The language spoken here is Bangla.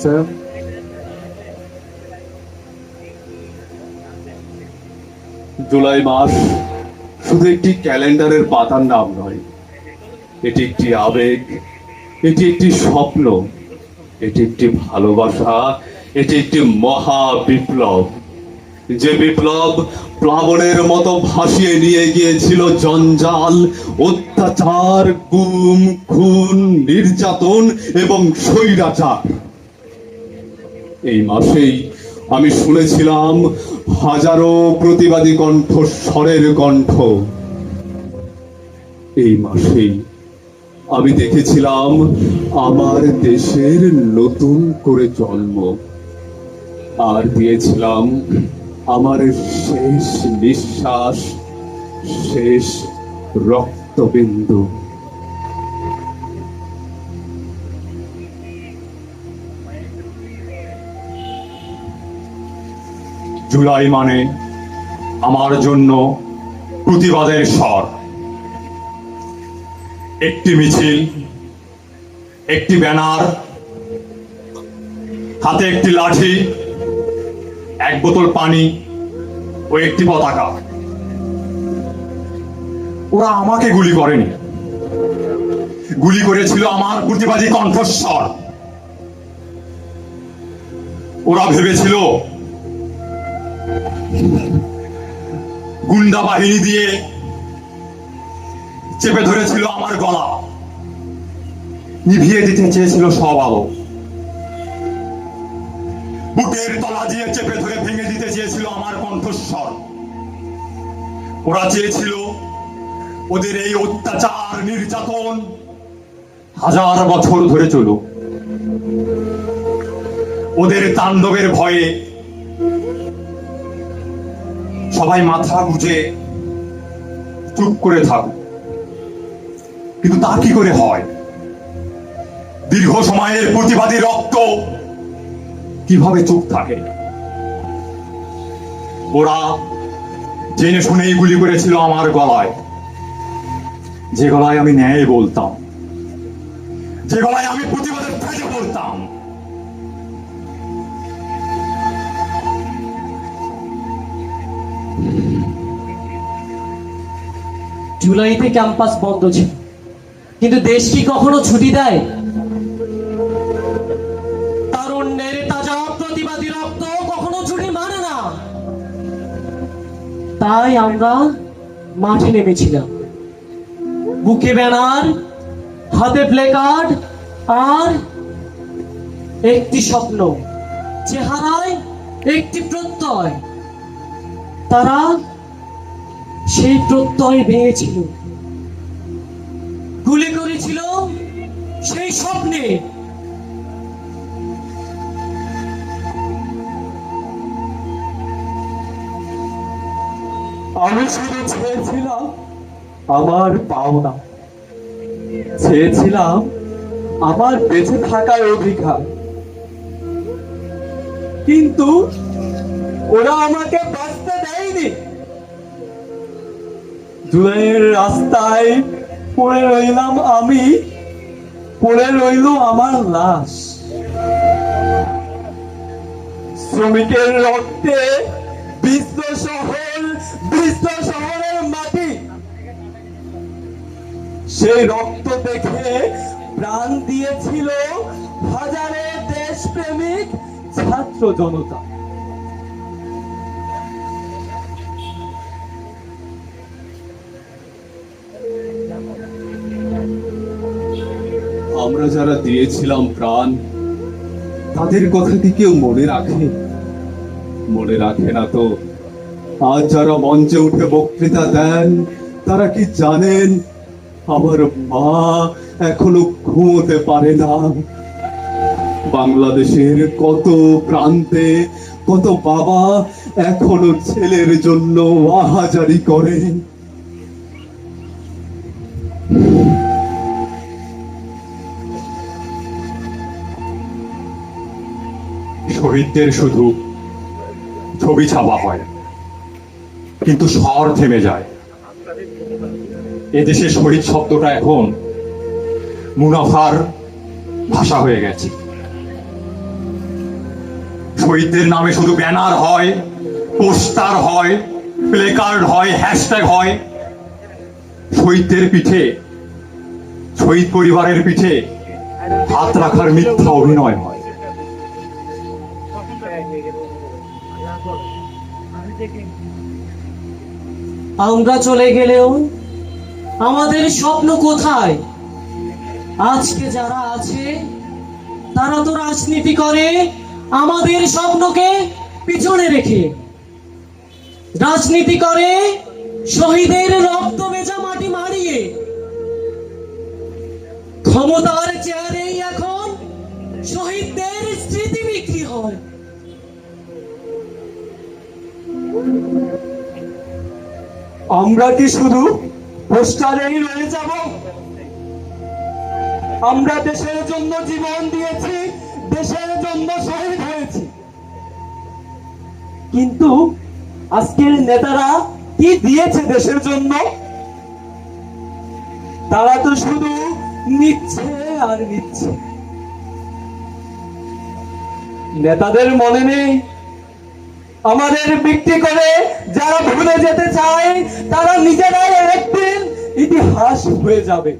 স্যার জুলাই মাস শুধু একটি ক্যালেন্ডারের পাতার নাম নয়। এটি একটি আবেগ, এটি একটি স্বপ্ন, এটি একটি ভালোবাসা, এটি একটি মহা বিপ্লব যে বিপ্লব প্লাবনের মতো ভাসিয়ে নিয়ে গিয়েছিল জঞ্জাল, অত্যাচার, গুম, খুন, নির্যাতন এবং স্বৈরাচার। এই মাসেই আমি শুনেছিলাম হাজারো প্রতিবাদী কণ্ঠ স্বরের কণ্ঠ। এই মাসেই আমি দেখেছিলাম আমার দেশের নতুন করে জন্ম। আর দিয়েছিলাম আমার শেষ নিঃশ্বাস, শেষ রক্তবিন্দু। জুলাই মানে আমার জন্য প্রতিবাদের স্বর। একটি মিছিল, একটি ব্যানার, হাতে একটি লাঠি, এক বোতল পানি ও একটি পতাকা। ওরা আমাকে গুলি করেনি। গুলি করেছিল আমার প্রতিবাদী কণ্ঠস্বর। ওরা ভেবেছিল, গুন্ডা বাহিনী দিয়ে চেপে ধরেছিল আমার গলা। নিভিয়ে দিতে চেয়েছিল সব আলো। বুকের তলা দিয়ে চেপে ধরে ভেঙে দিতে চেয়েছিল আমার কণ্ঠস্বর। ওরা চেয়েছিল ওদের এই অত্যাচার, নির্যাতন হাজার বছর ধরে চলুক। ওদের তাণ্ডবের ভয়ে সবাই মাথা গুজে চুপ করে থাকুক। কিন্তু তা কি করে হয়? দীর্ঘ সময়ের প্রতিবাদী রক্ত কীভাবে চুপ থাকে? ওরা জেনে শুনেই গুলি করেছিল আমার গলায়। যে গলায় আমি ন্যায় বলতাম, যে গলায় আমি প্রতিবাদের বলতাম। জুলাইতে ক্যাম্পাস বন্ধ ছিল। কিন্তু দেশ কি কখনো ছুটি দেয়? প্রতিবাদী কখনো ছুটি মানে না। তাই আমরা মাঠে নেমেছিলাম। বুকে ব্যানার, হাতে প্লেকার্ড আর একটি স্বপ্ন, চেহারায় একটি প্রত্যয়। তারা সেই প্রত্যয় ভেঙেছিল। গুলি করেছিল সেই স্বপ্নে। আমি শুধু চেয়েছিলাম আমার পাওনা। চেয়েছিলাম আমার বেঁচে থাকার অধিকার। কিন্তু ওরা আমাকে বাঁচতে দেয়নি। জুলাইয়ের রাস্তায় পড়ে রইলাম আমি, পড়ে রইল আমার লাশ। শ্রমিকের রক্তে বিশ্ব শহর সেই রক্ত দেখে প্রাণ দিয়েছিল হাজারে দেশপ্রেমিক ছাত্র জনতা। আমরা যারা দিয়েছিলাম প্রাণ তাদের কথা কি কেউ মনে রাখে? মনে রাখে না তো? আজ যারা মঞ্চে উঠে বক্তৃতা দেন তারা কি জানেন আমার মা এখনও ঘুমোতে পারে না। বাংলাদেশের কত প্রান্তে কত বাবা এখনও ছেলের জন্য আহাজারি করে। শহীদদের শুধু ছবি ছাপা হয় কিন্তু স্বর থেমে যায়। এদেশে শহীদ শব্দটা এখন মুনাফার ভাষা হয়ে গেছে। শহীদদের নামে শুধু ব্যানার হয়, পোস্টার হয়, প্লেকার্ড হয়, হ্যাশট্যাগ হয়। শহীদদের পিঠে, শহীদ পরিবারের পিঠে হাত রাখার মিথ্যা অভিনয় হয়। আমরা চলে গেলেও আমাদের স্বপ্ন কোথায়? আজকে যারা আছে, তারা তো রাজনীতি করে, আমাদের স্বপ্নকে পিছনে রেখে। রাজনীতি করে, শহীদের রক্ত ভেজা মাটি মারিয়ে। ক্ষমতার চেয়ারেই এখন শহীদদের স্মৃতি বিক্রি হয়। আমরা কি শুধু পোস্টারেই রয়ে যাব। আমরা দেশের জন্য জীবন দিয়েছি, দেশের জন্য শহীদ হয়েছি। কিন্তু আজকের নেতারা কি দিয়েছে দেশের জন্য? তারা তো শুধু নিচ্ছে আর নিচ্ছে। নেতাদের মনে নেই। আমাদের বিক্রি করে যারা ভুলে যেতে চায়, তারা একদিন ইতিহাস হয়ে যাবে